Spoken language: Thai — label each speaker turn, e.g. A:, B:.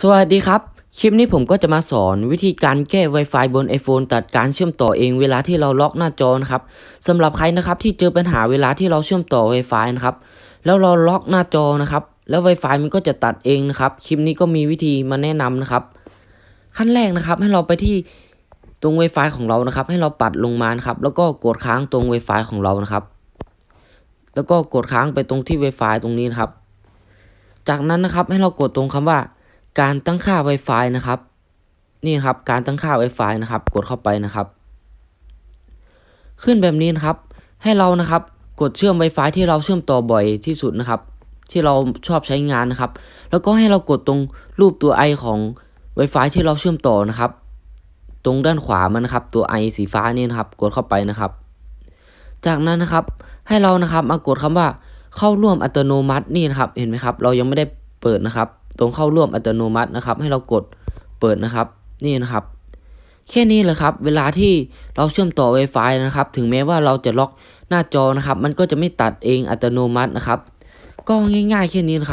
A: สวัสดีครับ คลิปนี้ผมก็จะมาสอนวิธีการแก้ Wi-Fi บน iPhone ตัดการเชื่อมต่อเองเวลาที่เราล็อกหน้าจอนะครับสำหรับใครนะครับที่เจอปัญหาเวลาที่เราเชื่อมต่อ Wi-Fi นะครับแล้วเราล็อกหน้าจอนะครับแล้ว Wi-Fi มันก็จะตัดเองนะครับคลิปนี้ก็มีวิธีมาแนะนำนะครับ ขั้นแรกนะครับให้เราไปที่ตรง Wi-Fi ของเรานะครับ ให้เราปัดลงมานะครับแล้วก็กดค้างตรง Wi-Fi ของเรานะครับ แล้วก็กดค้างไปตรงที่ Wi-Fi ตรงนี้นะครับ จากนั้นนะครับให้เรากดตรงคำว่า การตั้งค่า Wi-Fi นะครับ นี่ครับการตั้งค่า Wi-Fi นะครับ กดเข้าไปนะครับ ขึ้นแบบนี้นะครับ ให้เรานะครับกดเชื่อม Wi-Fi ที่เราเชื่อมต่อบ่อยที่สุดนะครับ ที่เราชอบใช้งานนะครับ แล้วก็ให้เรากดตรงรูปตัวไอของ Wi-Fi ที่เราเชื่อมต่อนะครับ ตรงด้านขวามันนะครับ ตัวไอสีฟ้านี่นะครับ กดเข้าไปนะครับ จากนั้นนะครับให้เรานะครับมากดคำว่าเข้าร่วมอัตโนมัตินี่นะครับ เห็นไหมครับ เรายังไม่ได้เปิดนะครับ ตรงเข้าร่วมอัตโนมัตินะครับ ให้เรากดเปิดนะครับ นี่นะครับ แค่นี้แหละครับ เวลาที่เราเชื่อมต่อ Wi-Fi นะครับ ถึงแม้ว่าเราจะล็อกหน้าจอนะครับ มันก็จะไม่ตัดเองอัตโนมัตินะครับ ก็ง่ายๆแค่นี้นะครับ